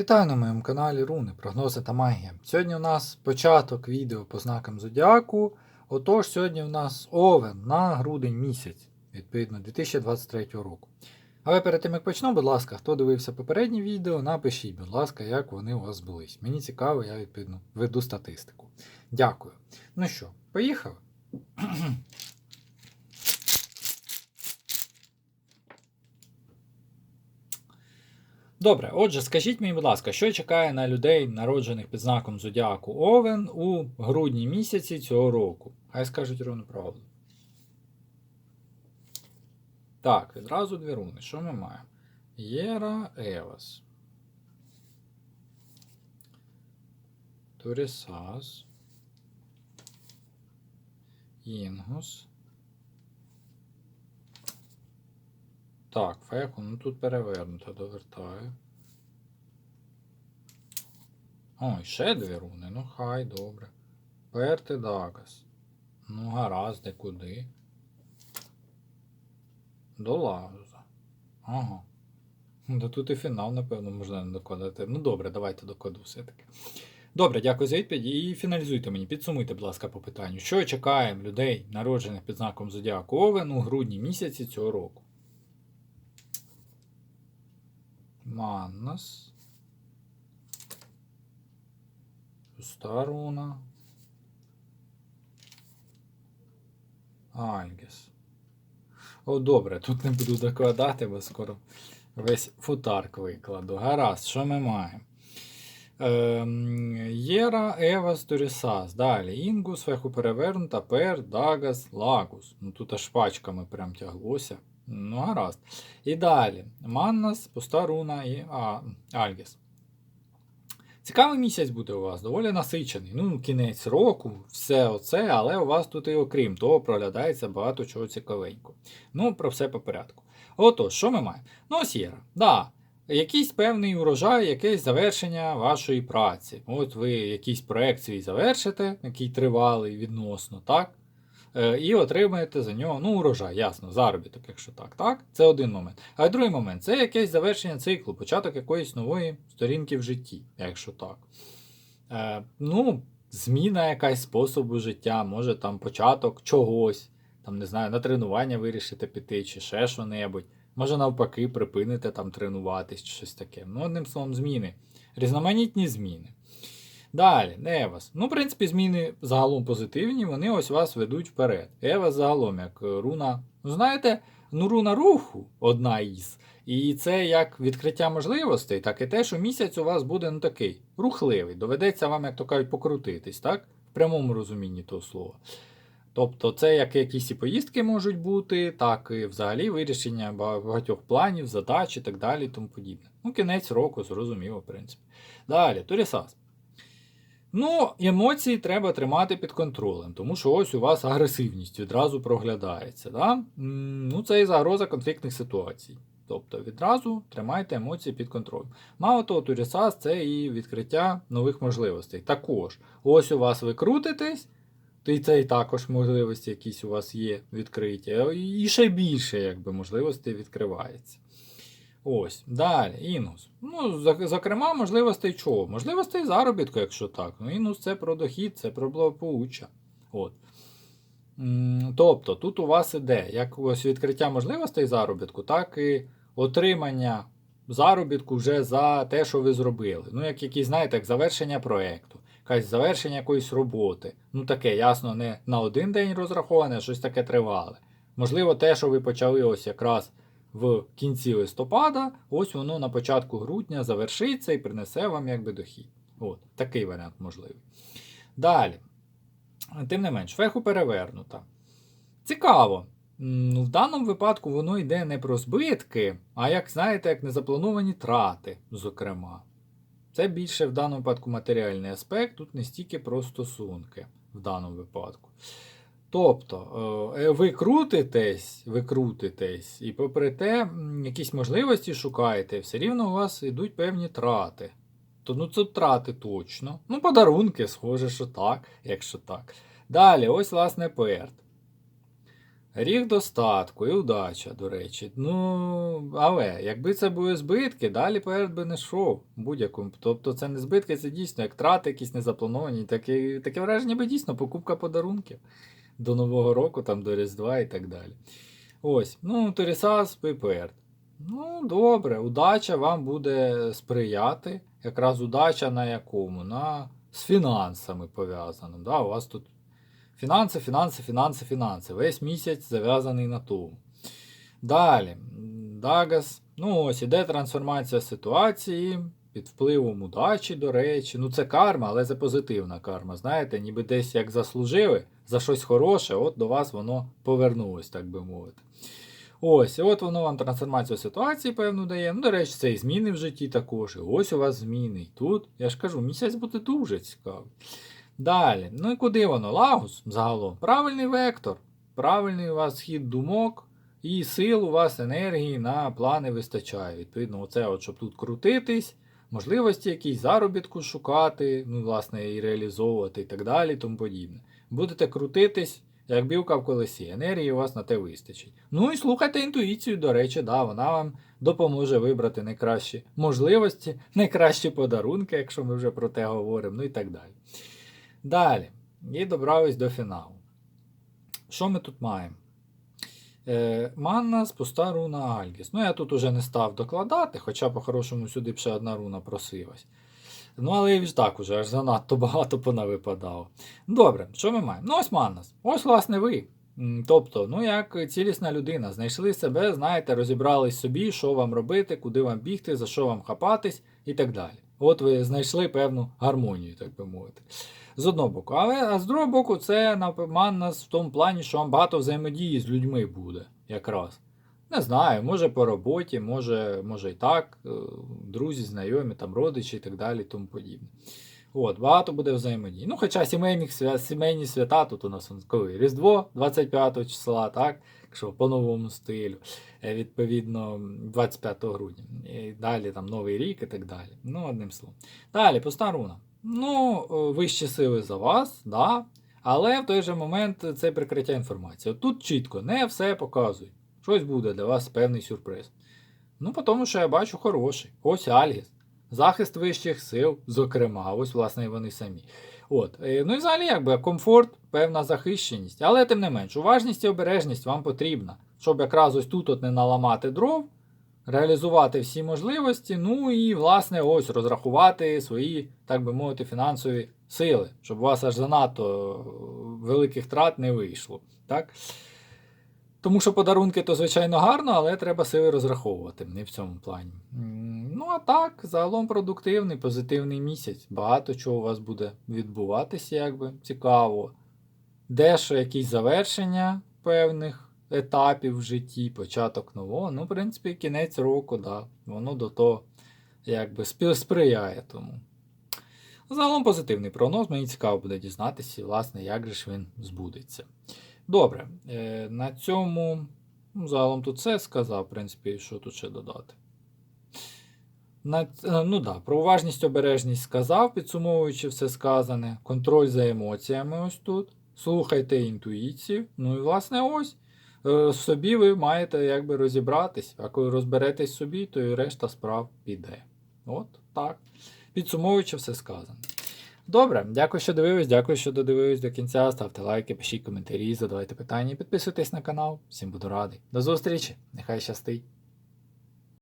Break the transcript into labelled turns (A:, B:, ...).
A: Вітаю на моєму каналі Руни, прогнози та магія. Сьогодні у нас початок відео по знакам Зодіаку. Отож, сьогодні у нас Овен на грудень місяць, відповідно, 2023 року. Але перед тим як почну, будь ласка, хто дивився попереднє відео, напишіть, будь ласка, як вони у вас збулись. Мені цікаво, я відповідно веду статистику. Дякую. Ну що, поїхали? Добре, отже, скажіть мені, будь ласка, що чекає на людей, народжених під знаком Зодіаку Овен у грудні місяці цього року? Хай скажуть рівну правду. Так, відразу дві руни. Що ми маємо? Єра Евас. Турісас. Інгус. Так, феку, ну тут перевернуто, довертаю. Ой, ще дві руни, ну хай, добре. Перти Дагас. Ну, гаразд, де куди. До Лауза. Ага. Да тут і фінал, напевно, можна не докладати. Ну добре, давайте докладу все-таки. Добре, дякую за відповідь. І фіналізуйте мені, підсумуйте, будь ласка, по питанню. Що чекаємо людей, народжених під знаком Зодіаку Овен у грудні місяці цього року? Маннас. Пуста руна. Альгіс. О, добре, тут не буду докладати, бо скоро весь футарк викладу. Гаразд, що ми маємо? Ем, Єра, Евас, Дорісас. Далі. Інгус, Феху перевернута, Пер, Дагас, Лагус. Ну тут аж пачками прям тяглося. Ну, гаразд. І далі. Маннас, пуста руна і а, Альгіс. Цікавий місяць буде у вас, доволі насичений. Ну, кінець року, все оце, але у вас тут і окрім того проглядається багато чого цікавенького. Ну, про все по порядку. Отож, що ми маємо? Ну, ось Єра. Да, якийсь певний урожай, якесь завершення вашої праці. От ви якийсь проект свій завершите, який тривалий відносно, так? Е, І отримаєте за нього ну, урожай, ясно, заробіток, якщо так. так? Це один момент. А другий момент це якесь завершення циклу, початок якоїсь нової сторінки в житті, якщо так. Е, Ну, зміна якась способу життя, може там початок чогось, там, не знаю, на тренування вирішите піти, чи ще що-небудь. Може, навпаки, припините там тренуватись, чи щось таке. Ну, одним словом, зміни. Різноманітні зміни. Далі, Евас. Ну, в принципі, зміни загалом позитивні, вони ось вас ведуть вперед. Евас загалом, як е, руна. Ну, знаєте, ну руна руху одна із. І це як відкриття можливостей, так і те, що місяць у вас буде ну, такий рухливий. Доведеться вам, як то кажуть, покрутитись, так? В прямому розумінні того слова. Тобто, це як якісь і поїздки можуть бути, так і взагалі вирішення багатьох планів, задач і так далі, тому подібне. Ну, кінець року, зрозуміло, в принципі. Далі, Турісас. Ну, емоції треба тримати під контролем, тому що ось у вас агресивність відразу проглядається. Да? Ну, це і загроза конфліктних ситуацій. Тобто відразу тримайте емоції під контролем. Мало того, Турісас це і відкриття нових можливостей. Також, ось у вас ви крутитесь, то і це і також можливості якісь у вас є відкриті. І ще більше якби, можливостей відкривається. Ось, далі, інус. Ну, зокрема, можливостей чого? Можливостей заробітку, якщо так. Ну, інус це про дохід, це про благополуччя. От. Тобто, тут у вас іде як ось відкриття можливостей заробітку, так і отримання заробітку вже за те, що ви зробили. Ну, як якісь, знаєте, як завершення проєкту, якась завершення якоїсь роботи. Ну, таке, ясно, не на один день розраховане, а щось таке тривале. Можливо, те, що ви почали ось якраз в кінці листопада, ось воно на початку грудня завершиться і принесе вам якби дохід. От, такий варіант можливий. Далі. Тим не менш, феху перевернута. Цікаво. В даному випадку воно йде не про збитки, а як знаєте, як незаплановані трати, зокрема. Це більше в даному випадку матеріальний аспект, тут не стільки про стосунки в даному випадку. Тобто, е, ви крутитесь, ви крутитесь, і попри те, якісь можливості шукаєте, все рівно у вас йдуть певні трати. То ну це трати точно. Ну, подарунки, схоже, що так, якщо так. Далі, ось, власне, перт. Рік достатку і удача, до речі. Ну, але якби це були збитки, далі перед би не йшов будь-якому. Тобто це не збитки, це дійсно як трати якісь незаплановані. Таке, таке враження би дійсно покупка подарунків до Нового року, там, до Різдва і так далі. Ось, ну, Торісас Пейперд. Ну, добре, удача вам буде сприяти. Якраз удача на якому? На з фінансами пов'язано. Да? У вас тут фінанси, фінанси, фінанси, фінанси. Весь місяць зав'язаний на тому. Далі. Дагас. Ну, ось іде трансформація ситуації під впливом удачі, до речі. Ну, це карма, але це позитивна карма. Знаєте, ніби десь як заслужили за щось хороше, от до вас воно повернулось, так би мовити. Ось, от воно вам трансформацію ситуації, певну дає. Ну, до речі, це і зміни в житті також. І ось у вас зміни. І тут, я ж кажу, місяць буде дуже цікавий. Далі. Ну і куди воно? Лагус загалом. Правильний вектор. Правильний у вас схід думок. І сил у вас енергії на плани вистачає. Відповідно, оце, от, щоб тут крутитись, можливості якісь заробітку шукати, ну, власне, і реалізовувати і так далі, тому подібне. Будете крутитись, як білка в колесі. Енергії у вас на те вистачить. Ну і слухайте інтуїцію, до речі, да, вона вам допоможе вибрати найкращі можливості, найкращі подарунки, якщо ми вже про те говоримо, ну і так далі. Далі. І добрались до фіналу. Що ми тут маємо? Е, Маннас, пуста руна Альгіс. Ну, я тут уже не став докладати, хоча по-хорошому сюди б ще одна руна просилась. Ну, але і так уже аж занадто багато понавипадало. Добре, що ми маємо? Ну, ось Маннас. Ось, власне, ви. Тобто, ну як цілісна людина, знайшли себе, знаєте, розібрались собі, що вам робити, куди вам бігти, за що вам хапатись і так далі. От ви знайшли певну гармонію, так би мовити. З одного боку. Але а з другого боку, це напевно в тому плані, що вам багато взаємодії з людьми буде якраз. Не знаю, може по роботі, може, може і так, е, друзі, знайомі, там, родичі і так далі, тому подібне. От, багато буде взаємодії. Ну, хоча сімейних свя... сімейні свята тут у нас коли? Різдво 25 числа, так? Якщо по новому стилю, е, відповідно, 25 грудня. І далі там Новий рік і так далі. Ну, одним словом. Далі, пуста руна. Ну, е, вищі сили за вас, да. Але в той же момент це прикриття інформації. От Тут чітко не все показують. Щось буде для вас певний сюрприз. Ну, тому, що я бачу хороший. Ось Альгіс. Захист вищих сил, зокрема, ось, власне, і вони самі. От. е, Ну і взагалі, якби комфорт, певна захищеність. Але тим не менш, уважність і обережність вам потрібна, щоб якраз ось тут от не наламати дров, реалізувати всі можливості, ну і, власне, ось розрахувати свої, так би мовити, фінансові сили, щоб у вас аж занадто е, великих трат не вийшло. Так? Тому що подарунки то, звичайно, гарно, але треба сили розраховувати не в цьому плані. Ну, а так, загалом продуктивний, позитивний місяць. Багато чого у вас буде відбуватися, якби цікаво. Дещо якісь завершення певних етапів в житті, початок нового. Ну, в принципі, кінець року, да, воно до того якби сприяє тому. Загалом позитивний прогноз, мені цікаво буде дізнатися, власне, як же ж він збудеться. Добре, е, на цьому ну, загалом тут все сказав, в принципі, що тут ще додати. Е, ну да, про уважність, обережність сказав, підсумовуючи все сказане. Контроль за емоціями ось тут. Слухайте інтуїцію. Ну і власне ось. Е, собі ви маєте якби розібратись, а коли розберетесь собі, то і решта справ піде. От так. Підсумовуючи все сказане. Добре, дякую, що дивились, дякую, що додивились до кінця. Ставте лайки, пишіть коментарі, задавайте питання, підписуйтесь на канал. Всім буду радий. До зустрічі! Нехай щастить!